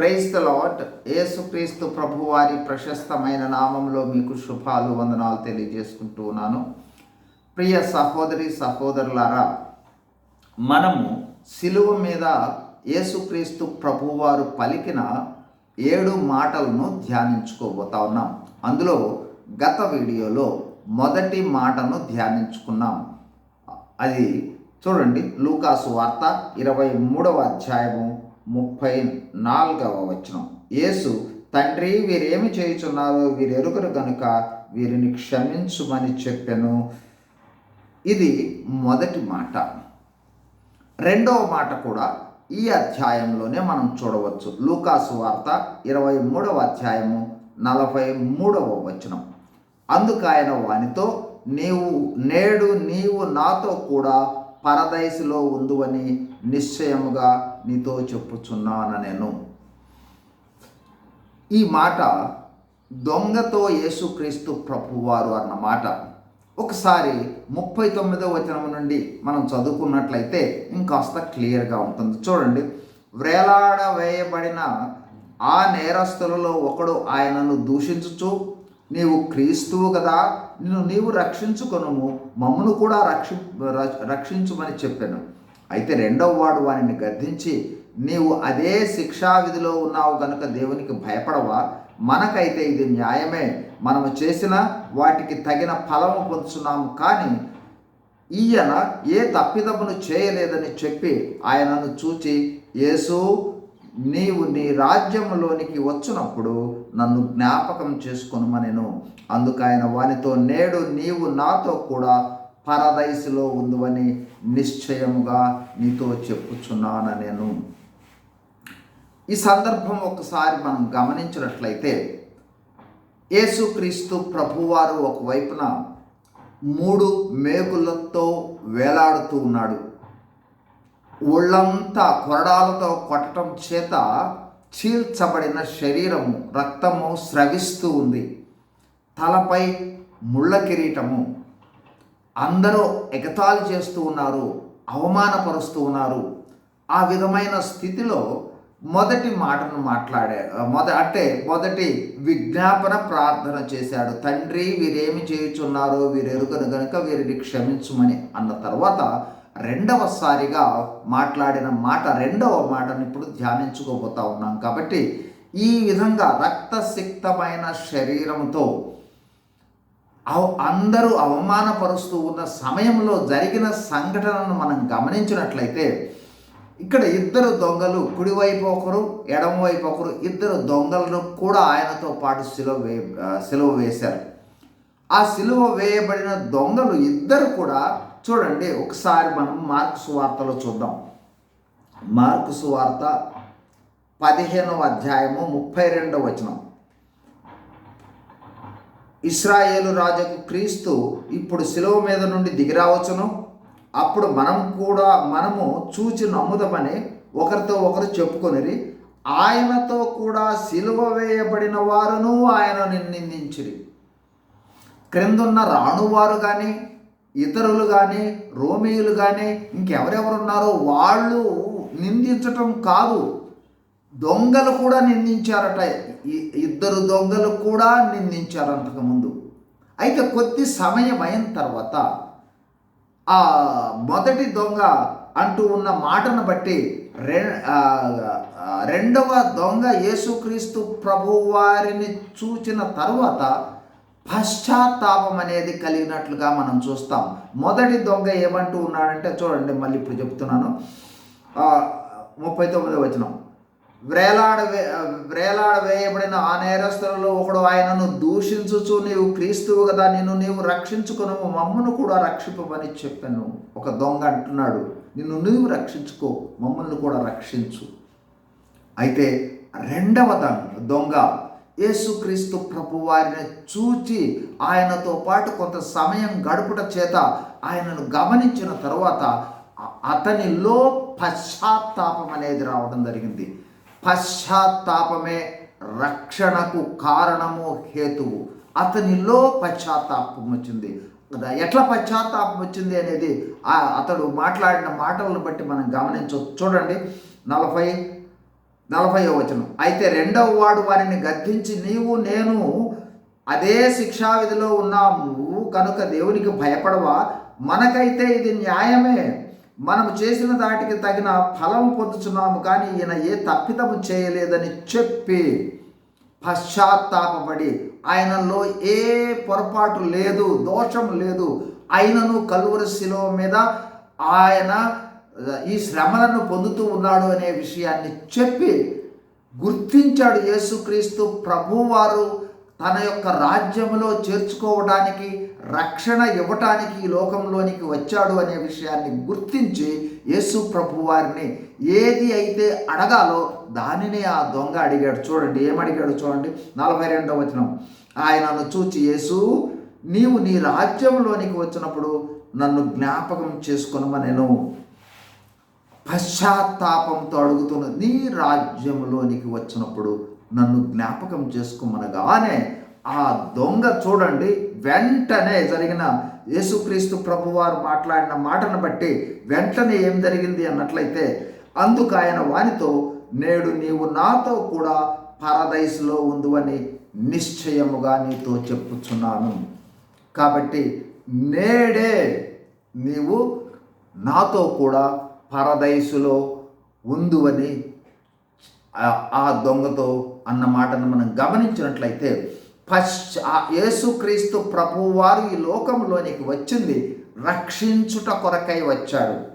క్రైస్త lot యేసుక్రీస్తు ప్రభువారి ప్రశస్తమైన నామంలో మీకు శుభాలు వందనాలు తెలియజేసుకుంటూ ఉన్నాను. ప్రియ సహోదరి సహోదరులారా మనము సిలువ మీద యేసుక్రీస్తు ప్రభువారు పలికిన ఏడు మాటలను ధ్యానించుకోబోతా ఉన్నాం. అందులో గత వీడియోలో మొదటి మాటను ధ్యానించుకున్నాం. అది చూడండి లూకాసు వార్త ఇరవై మూడవ అధ్యాయము ముప్పై నాలుగవ వచనం. యేసు తండ్రి వీరేమి చేయుచున్నారో? వీరెరుగరు గనుక వీరిని క్షమించుమని చెప్పాను. ఇది మొదటి మాట. రెండవ మాట కూడా ఈ అధ్యాయంలోనే మనం చూడవచ్చు. లూకాసు వార్త ఇరవై మూడవ అధ్యాయము నలభై మూడవ వచనం. అందుకు ఆయన వానితో నీవు నేడు నీవు నాతో కూడా పరదైసులో ఉందువని నిశ్చయముగా నీతో చెప్పుచున్నాను నేను. ఈ మాట దొంగతో యేసుక్రీస్తు ప్రభువారు అన్న మాట. ఒకసారి ముప్పై తొమ్మిదో వచనం నుండి మనం చదువుకున్నట్లయితే ఇంకాస్త క్లియర్గా ఉంటుంది. చూడండి. వేలాడ వేయబడిన ఆ నేరస్తులలో ఒకడు ఆయనను దూషించుచు నీవు క్రీస్తువు కదా నిన్ను నీవు రక్షించుకొనుము మమ్మను కూడా రక్షి రక్షించుమని చెప్పాను. అయితే రెండవ వాడు వానిని గద్దించి నీవు అదే శిక్షా విధిలో ఉన్నావు కనుక దేవునికి భయపడవా? మనకైతే ఇది న్యాయమే. మనము చేసిన వాటికి తగిన ఫలము పొందుతున్నాము కానీ ఈయన ఏ తప్పిదమును చేయలేదని చెప్పి ఆయనను చూచి యేసు నీవు నీ రాజ్యంలోనికి వచ్చినప్పుడు నన్ను జ్ఞాపకం చేసుకొనుమనెను. అందుకు ఆయన వానితో నేడు నీవు నాతో కూడా పరదైసులో ఉందని నిశ్చయముగా నీతో చెప్పుచున్నాను నేను. ఈ సందర్భం ఒకసారి మనం గమనించినట్లయితే యేసుక్రీస్తు ప్రభువారు ఒకవైపున మూడు మేకులతో వేలాడుతూ ఉన్నాడు. ఒళ్ళంతా కొరడాలతో కొట్టడం చేత చీల్చబడిన శరీరము రక్తము స్రవిస్తూ ఉంది. తలపై ముళ్ళ కిరీటము అందరూ ఎగతాళి చేస్తూ ఉన్నారు అవమానపరుస్తూ ఉన్నారు. ఆ విధమైన స్థితిలో మొదటి మాటను మాట్లాడే మొద అంటే మొదటి విజ్ఞాపన ప్రార్థన చేశాడు. తండ్రి వీరేమి చేయుచున్నారో వీరెరుగను గనుక వీరిని క్షమించమని అన్న తర్వాత రెండవసారిగా మాట్లాడిన మాట రెండవ మాటను ఇప్పుడు ధ్యానించుకోబోతా ఉన్నాం. కాబట్టి ఈ విధంగా రక్తసిక్తమైన శరీరంతో అవ- అందరూ అవమానపరుస్తూ ఉన్న సమయంలో జరిగిన సంఘటనను మనం గమనించినట్లయితే ఇక్కడ ఇద్దరు దొంగలు కుడివైపు ఒకరు ఎడమవైపు ఒకరు ఇద్దరు దొంగలను కూడా ఆయనతో పాటు సిలువ వే సిలువ వేశారు. ఆ సిలువ వేయబడిన దొంగలు ఇద్దరు కూడా చూడండి ఒకసారి మనం మార్కు సువార్తలో చూద్దాం. మార్కు సువార్త పదిహేనవ అధ్యాయము ముప్పై రెండవ వచనం. ఇస్రాయేలు రాజుకు క్రీస్తు ఇప్పుడు శిలువ మీద నుండి దిగిరావచ్చును అప్పుడు మనం కూడా మనము చూచి నమ్ముదమని ఒకరితో ఒకరు చెప్పుకొనిరి ఆయనతో కూడా సిలువ వేయబడిన వారును ఆయన నిందించిరి. క్రిందున్న రాణువారు కానీ ఇతరులు కానీ రోమియులు కానీ ఇంకెవరెవరున్నారో వాళ్ళు నిందించటం కాదు. దొంగలు కూడా నిందించారట. ఇద్దరు దొంగలు కూడా నిందించారు అంతకుముందు అయితే కొద్ది సమయం అయిన తర్వాత ఆ మొదటి దొంగ అంటూ ఉన్న మాటను బట్టి రె రెండవ దొంగ యేసుక్రీస్తు ప్రభువారిని చూచిన తర్వాత పశ్చాత్తాపం అనేది కలిగినట్లుగా మనం చూస్తాం. మొదటి దొంగ ఏమంటూ ఉన్నాడంటే చూడండి మళ్ళీ ఇప్పుడు చెప్తున్నాను. ముప్పై తొమ్మిది వచనం. వ్రేలాడ వే వ్రేలాడ వేయబడిన ఆ నేరస్తులలో ఒకడు ఆయనను దూషించుచు నీవు క్రీస్తువు కదా నిన్ను నీవు రక్షించుకును మమ్మను కూడా రక్షిపమని చెప్పాను. ఒక దొంగ అంటున్నాడు నిన్ను నీవు రక్షించుకో మమ్మల్ని కూడా రక్షించు. అయితే రెండవ దొంగ యేసుక్రీస్తు ప్రభు వారిని చూచి ఆయనతో పాటు కొంత సమయం గడుపుట చేత ఆయనను గమనించిన తర్వాత అతనిలో పశ్చాత్తాపం అనేది రావడం జరిగింది. పశ్చాత్తాపమే రక్షణకు కారణము హేతువు. అతనిలో పశ్చాత్తాపం వచ్చింది. ఎట్లా పశ్చాత్తాపం వచ్చింది అనేది అతడు మాట్లాడిన మాటలను బట్టి మనం గమనించవచ్చు చూడండి. నలభై నలభై వచనం. అయితే రెండవ వాడు వారిని గద్దించి నీవు నేను అదే శిక్షావిధిలో ఉన్నాము కనుక దేవునికి భయపడవా? మనకైతే ఇది న్యాయమే. మనం చేసిన దాటికి తగిన ఫలం పొందుతున్నాము కానీ ఈయన ఏ తప్పిదము చేయలేదని చెప్పి పశ్చాత్తాపడి ఆయనలో ఏ పొరపాటు లేదు దోషం లేదు ఆయనను కలువరి శిలో మీద ఆయన ఈ శ్రమలను పొందుతూ ఉన్నాడు అనే విషయాన్ని చెప్పి గుర్తించాడు యేసుక్రీస్తు ప్రభువారు తన యొక్క రాజ్యంలో చేర్చుకోవడానికి రక్షణ ఇవ్వటానికి ఈ లోకంలోనికి వచ్చాడు అనే విషయాన్ని గుర్తించి యేసు ప్రభు వారిని ఏది అయితే అడగాలో దానినే ఆ దొంగ అడిగాడు. చూడండి ఏమడిగాడు చూడండి. నలభై రెండవ వచనం. ఆయనను చూచి యేసు నీవు నీ రాజ్యంలోనికి వచ్చినప్పుడు నన్ను జ్ఞాపకం చేసుకొనమనెను. పశ్చాత్తాపంతో అడుగుతున్న నీ రాజ్యంలోనికి వచ్చినప్పుడు నన్ను జ్ఞాపకం చేసుకోమనగానే ఆ దొంగ చూడండి వెంటనే జరిగిన యేసుక్రీస్తు ప్రభువారు మాట్లాడిన మాటను బట్టి వెంటనే ఏం జరిగింది అన్నట్లయితే అందుకు ఆయన వానితో నేడు నీవు నాతో కూడా పరదైస్లో ఉందని నిశ్చయముగా నీతో చెప్పుచున్నాను. కాబట్టి నేడే నీవు నాతో కూడా పరదైసులో ఉందువని ఆ దొంగతో అన్న మాటను మనం గమనించినట్లయితే పశ్చ యేసుక్రీస్తు ప్రభువారు ఈ లోకంలోనికి వచ్చింది. రక్షించుట కొరకై వచ్చాడు.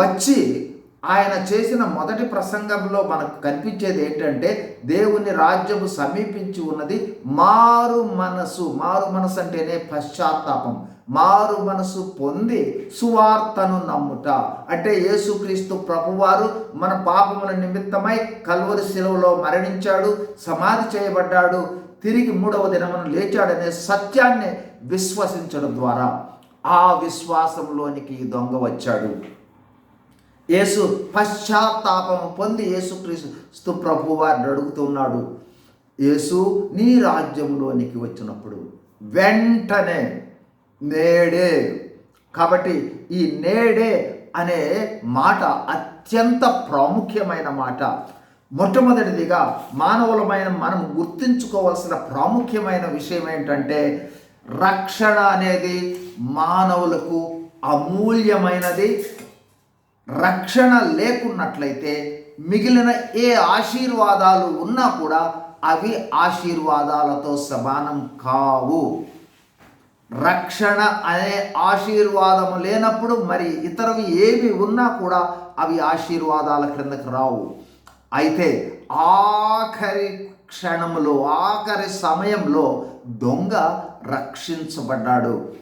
వచ్చి ఆయన చేసిన మొదటి ప్రసంగంలో మనకు కనిపించేది ఏంటంటే దేవుని రాజ్యము సమీపించి ఉన్నది మారు మనసు. మారు మనసు అంటేనే పశ్చాత్తాపం. మారు మనసు పొంది సువార్తను నమ్ముట. అంటే యేసుక్రీస్తు ప్రభువారు మన పాపముల నిమిత్తమై కల్వరి శిలువలో మరణించాడు సమాధి చేయబడ్డాడు. తిరిగి మూడవ దినమున లేచాడనే సత్యాన్ని విశ్వసించడం ద్వారా ఆ విశ్వాసంలోనికి దొంగ వచ్చాడు. యేసు పశ్చాత్తాపం పొంది యేసుక్రీస్తు ప్రభు వారిని అడుగుతున్నాడు. యేసు నీ రాజ్యంలోనికి వచ్చినప్పుడు వెంటనే నేడే. కాబట్టి ఈ నేడే అనే మాట అత్యంత ప్రాముఖ్యమైన మాట. మొట్టమొదటిదిగా మానవులమైన మనం గుర్తించుకోవాల్సిన ప్రాముఖ్యమైన విషయం ఏంటంటే రక్షణ అనేది మానవులకు అమూల్యమైనది. రక్షణ లేకున్నట్లయితే మిగిలిన ఏ ఆశీర్వాదాలు ఉన్నా కూడా అవి ఆశీర్వాదాలతో సమానం కావు. రక్షణ అనే ఆశీర్వాదము లేనప్పుడు మరి ఇతరవి ఏవి ఉన్నా కూడా అవి ఆశీర్వాదాల క్రిందకు రావు. అయితే ఆఖరి క్షణములో ఆఖరి సమయంలో దొంగ రక్షించబడ్డాడు.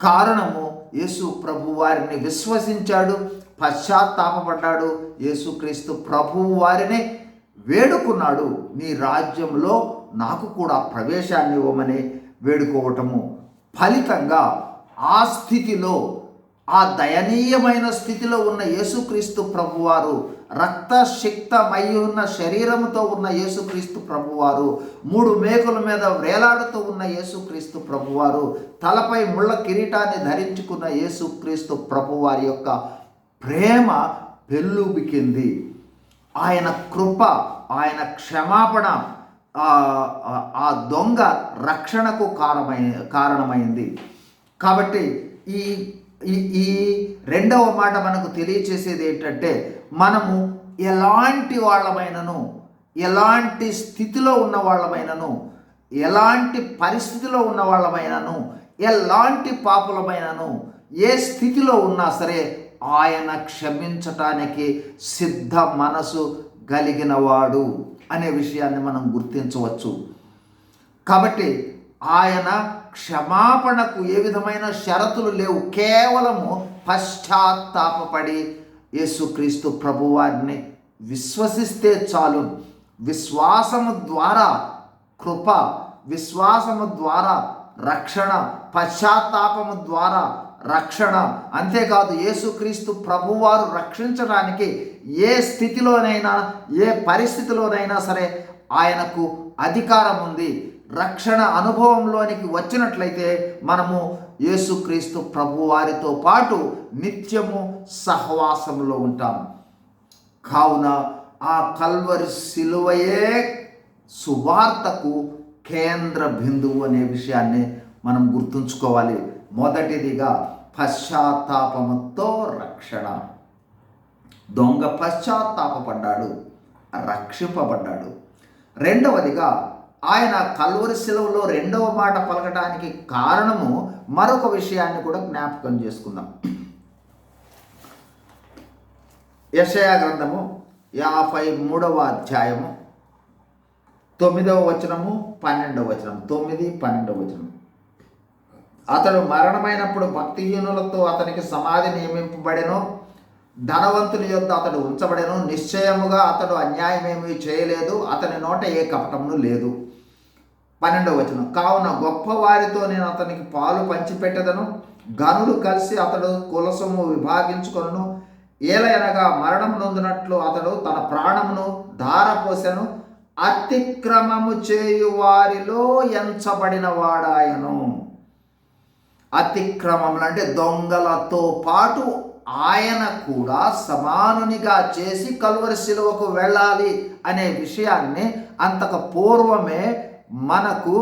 కారణము యేసు ప్రభు వారిని విశ్వసించాడు పశ్చాత్తాపపడ్డాడు. యేసుక్రీస్తు ప్రభు వారిని వేడుకున్నాడు. నీ రాజ్యంలో నాకు కూడా ప్రవేశాన్ని ఇవ్వమని వేడుకోవటము. ఫలితంగా ఆ స్థితిలో ఆ దయనీయమైన స్థితిలో ఉన్న యేసుక్రీస్తు ప్రభువారు రక్తశక్తమై ఉన్న శరీరంతో ఉన్న యేసుక్రీస్తు ప్రభువారు మూడు మేకుల మీద వేలాడుతూ ఉన్న యేసుక్రీస్తు ప్రభువారు తలపై ముళ్ళ కిరీటాన్ని ధరించుకున్న యేసుక్రీస్తు ప్రభువారి యొక్క ప్రేమ పెళ్ళుబికింది. ఆయన కృప ఆయన క్షమాపణ ఆ- ఆ దొంగ రక్షణకు కారణమై కారణమైంది. కాబట్టి ఈ ఈ ఈ రెండవ మాట మనకు తెలియచేసేది ఏంటంటే మనము ఎలాంటి వాళ్ళమైనను ఎలాంటి స్థితిలో ఉన్న వాళ్ళమైనను ఎలాంటి పరిస్థితిలో ఉన్న వాళ్ళమైనను ఎలాంటి పాపులమైనను ఏ స్థితిలో ఉన్నా సరే ఆయన క్షమించటానికి సిద్ధ మనసు కలిగినవాడు అనే విషయాన్ని మనం గుర్తించవచ్చు. కాబట్టి ఆయన క్షమాపణకు ఏ విధమైన షరతులు లేవు. కేవలము పశ్చాత్తాపపడి యేసుక్రీస్తు ప్రభువారిని విశ్వసిస్తే చాలు. విశ్వాసము ద్వారా కృప విశ్వాసము ద్వారా రక్షణ పశ్చాత్తాపము ద్వారా రక్షణ. అంతేకాదు యేసుక్రీస్తు ప్రభువారు రక్షించడానికి ఏ స్థితిలోనైనా ఏ పరిస్థితిలోనైనా సరే ఆయనకు అధికారం ఉంది రక్షణ అనుభవంలోనికి వచ్చినట్లయితే మనము యేసుక్రీస్తు ప్రభువారితో పాటు నిత్యము సహవాసంలో ఉంటాం. కావున ఆ కల్వరి సిలువయే సువార్తకు కేంద్ర బిందువు అనే విషయాన్ని మనం గుర్తుంచుకోవాలి. మొదటిదిగా పశ్చాత్తాపముతో రక్షణ. దొంగ పశ్చాత్తాపడ్డాడు రక్షింపబడ్డాడు. రెండవదిగా ఆయన కల్వరి శిలవలో రెండవ మాట పలకడానికి కారణము మరొక విషయాన్ని కూడా జ్ఞాపకం చేసుకుందాం. యశయా గ్రంథము యాభై మూడవ అధ్యాయము తొమ్మిదవ వచనము పన్నెండవ వచనం తొమ్మిది పన్నెండవ వచనం అతడు మరణమైనప్పుడు భక్తిహీనులతో అతనికి సమాధి నియమింపబడెను ధనవంతుని యొద్ద అతడు ఉంచబడెను నిశ్చయముగా అతడు అన్యాయమేమీ చేయలేదు అతని నోట ఏ కపటమును లేదు. పన్నెండవ వచనం. కావున గొప్పవారితో నేను అతనికి పాలు పంచిపెట్టదను. గనులు కలిసి అతడు కులసము విభాగించుకొను ఏలయనగా మరణం నొందినట్లు అతడు తన ప్రాణమును ధారపోసెను. అతిక్రమము చేయు వారిలో ఎంచబడిన వాడాయను అతిక్రమములు అంటే దొంగలతో పాటు ఆయన కూడా సమానునిగా చేసి కలువరి శిలువకు వెళ్ళాలి అనే విషయాన్ని అంతకు పూర్వమే మనకు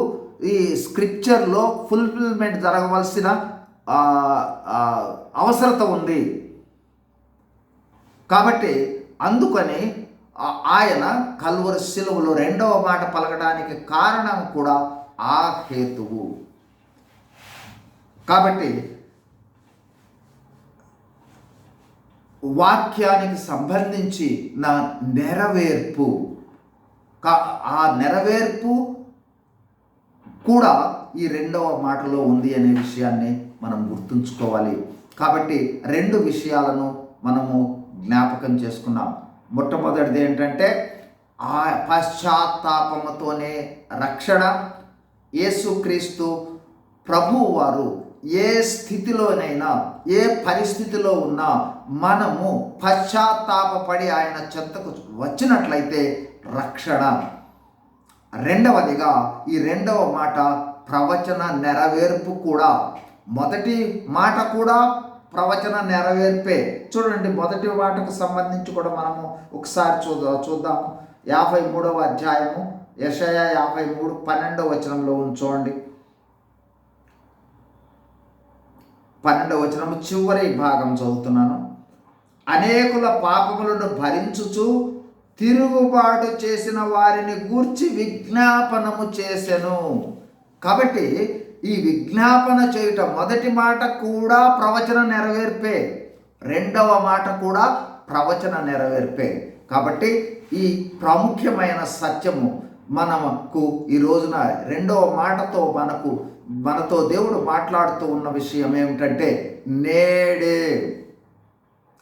ఈ స్క్రిప్చర్లో ఫుల్ఫిల్మెంట్ జరగవలసిన అవసరత ఉంది. కాబట్టి అందుకని ఆయన కల్వరి శిలువలో రెండవ మాట పలకడానికి కారణం కూడా ఆ హేతువు. కాబట్టి వాక్యానికి సంబంధించి నా నెరవేర్పు ఆ నెరవేర్పు కూడా ఈ రెండవ మాటలో ఉంది అనే విషయాన్ని మనం గుర్తుంచుకోవాలి. కాబట్టి రెండు విషయాలను మనము జ్ఞాపకం చేసుకున్నాం. మొట్టమొదటిది ఏంటంటే ఆ పశ్చాత్తాపముతోనే రక్షణ. యేసుక్రీస్తు ప్రభువు వారు ఏ స్థితిలోనైనా ఏ పరిస్థితిలో ఉన్నా మనము పశ్చాత్తాపపడి ఆయన చెంతకు వచ్చినట్లయితే రక్షణ. రెండవదిగా ఈ రెండవ మాట ప్రవచన నెరవేర్పు కూడా. మొదటి మాట కూడా ప్రవచన నెరవేర్పే. చూడండి మొదటి మాటకు సంబంధించి కూడా మనము ఒకసారి చూద్దా చూద్దాము యాభై మూడవ అధ్యాయము యషయ యాభై మూడు పన్నెండవ వచనంలో ఉంచోండి పన్నెండవ వచనము చివరి భాగం చదువుతున్నాను. అనేకుల పాపములను భరించుచు తిరుగుబాటు చేసిన వారిని గూర్చి విజ్ఞాపనము చేసెను. కాబట్టి ఈ విజ్ఞాపన చేయుట మొదటి మాట కూడా ప్రవచన నెరవేర్పే. రెండవ మాట కూడా ప్రవచన నెరవేర్పే. కాబట్టి ఈ ప్రాముఖ్యమైన సత్యము మనకు ఈ రోజున రెండవ మాటతో మనకు మనతో దేవుడు మాట్లాడుతూ ఉన్న విషయం ఏమిటంటే నేడే.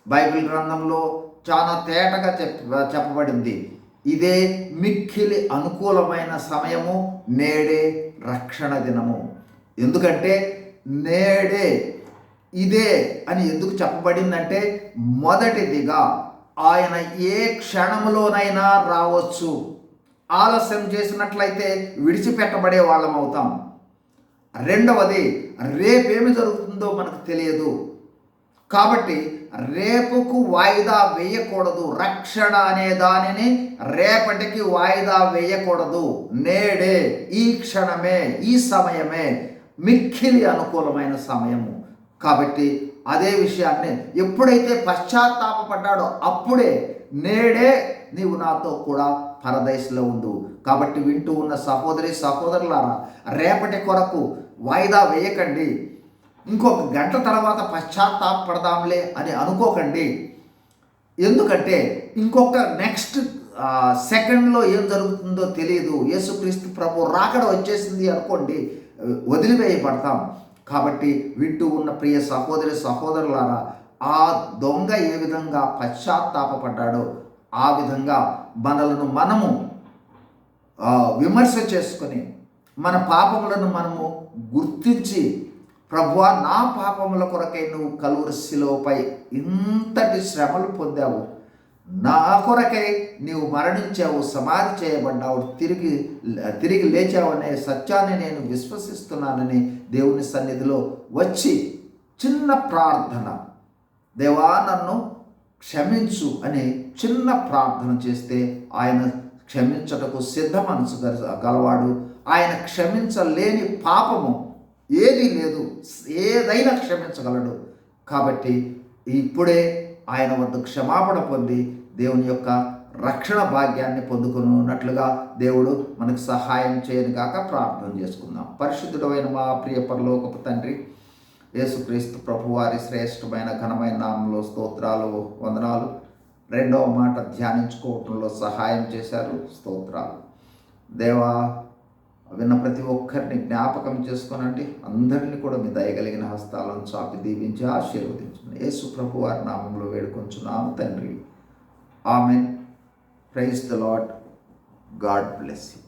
బైబిల్ గ్రంథంలో చాలా తేటగా చెప్ప చెప్పబడింది. ఇదే మిక్కిలి అనుకూలమైన సమయము నేడే రక్షణ దినము. ఎందుకంటే నేడే ఇదే అని ఎందుకు చెప్పబడిందంటే మొదటిదిగా ఆయన ఏ క్షణములోనైనా రావచ్చు. ఆలస్యం చేసినట్లయితే విడిచిపెట్టబడే వాళ్ళం అవుతాం రెండవది రేపేమి జరుగుతుందో మనకు తెలియదు. కాబట్టి రేపుకు వాయిదా వేయకూడదు. రక్షణ అనే దానిని రేపటికి వాయిదా వేయకూడదు. నేడే ఈ క్షణమే ఈ సమయమే మిక్కిలి అనుకూలమైన సమయము. కాబట్టి అదే విషయాన్ని ఎప్పుడైతే పశ్చాత్తాపడ్డాడో అప్పుడే నేడే నీవు నాతో కూడా పరదేశంలో ఉండు. కాబట్టి వింటూ ఉన్న సహోదరి సహోదరులారా రేపటి కొరకు వాయిదా వేయకండి. ఇంకొక గంట తర్వాత పశ్చాత్తాపడదాంలే అని అనుకోకండి. ఎందుకంటే ఇంకొక నెక్స్ట్ సెకండ్లో ఏం జరుగుతుందో తెలియదు యేసుక్రీస్తు ప్రభు రాకడ వచ్చేసింది అనుకోండి వదిలివేయబడతాం. కాబట్టి వింటూ ఉన్న ప్రియ సహోదరి సహోదరులారా ఆ దొంగ ఏ విధంగా పశ్చాత్తాపడ్డాడో ఆ విధంగా మనలను మనము విమర్శ చేసుకొని మన పాపములను మనము గుర్తించి ప్రభువా నా పాపముల కొరకై నువ్వు కలువరి శిలువపై ఇంతటి శ్రమలు పొందావు. నా కొరకై నీవు మరణించావు సమాధి చేయబడ్డావు తిరిగి తిరిగి లేచావనే సత్యాన్ని నేను విశ్వసిస్తున్నానని దేవుని సన్నిధిలో వచ్చి చిన్న ప్రార్థన. దేవా నన్ను క్షమించు అని చిన్న ప్రార్థన చేస్తే ఆయన క్షమించటకు సిద్ధ మనసు గలవాడు. ఆయన క్షమించలేని పాపము ఏదీ లేదు ఏదైనా క్షమించగలడు. కాబట్టి ఇప్పుడే ఆయన వద్ద క్షమాపణ పొంది దేవుని యొక్క రక్షణ భాగ్యాన్ని పొందుకున్నట్లుగా దేవుడు మనకు సహాయం చేయని కాక ప్రార్థన చేసుకుందాం. పరిశుద్ధుడమైన మా ప్రియ పరలోకపు తండ్రి యేసుక్రీస్తు ప్రభు వారి శ్రేష్టమైన ఘనమైన నామంలో స్తోత్రాలు వందనాలు. రెండవ మాట ధ్యానించుకోవటంలో సహాయం చేశారు స్తోత్రాలు. దేవా విన్న ప్రతి ఒక్కరిని జ్ఞాపకం చేసుకోనండి. అందరినీ కూడా మీ దయగలిగిన హస్తాలను చాపి దీవించి ఆశీర్వదించండి యేసు ప్రభు వారి నామంలో వేడుకొంచున్నాము తండ్రి. Amen. Praise the lord God bless you.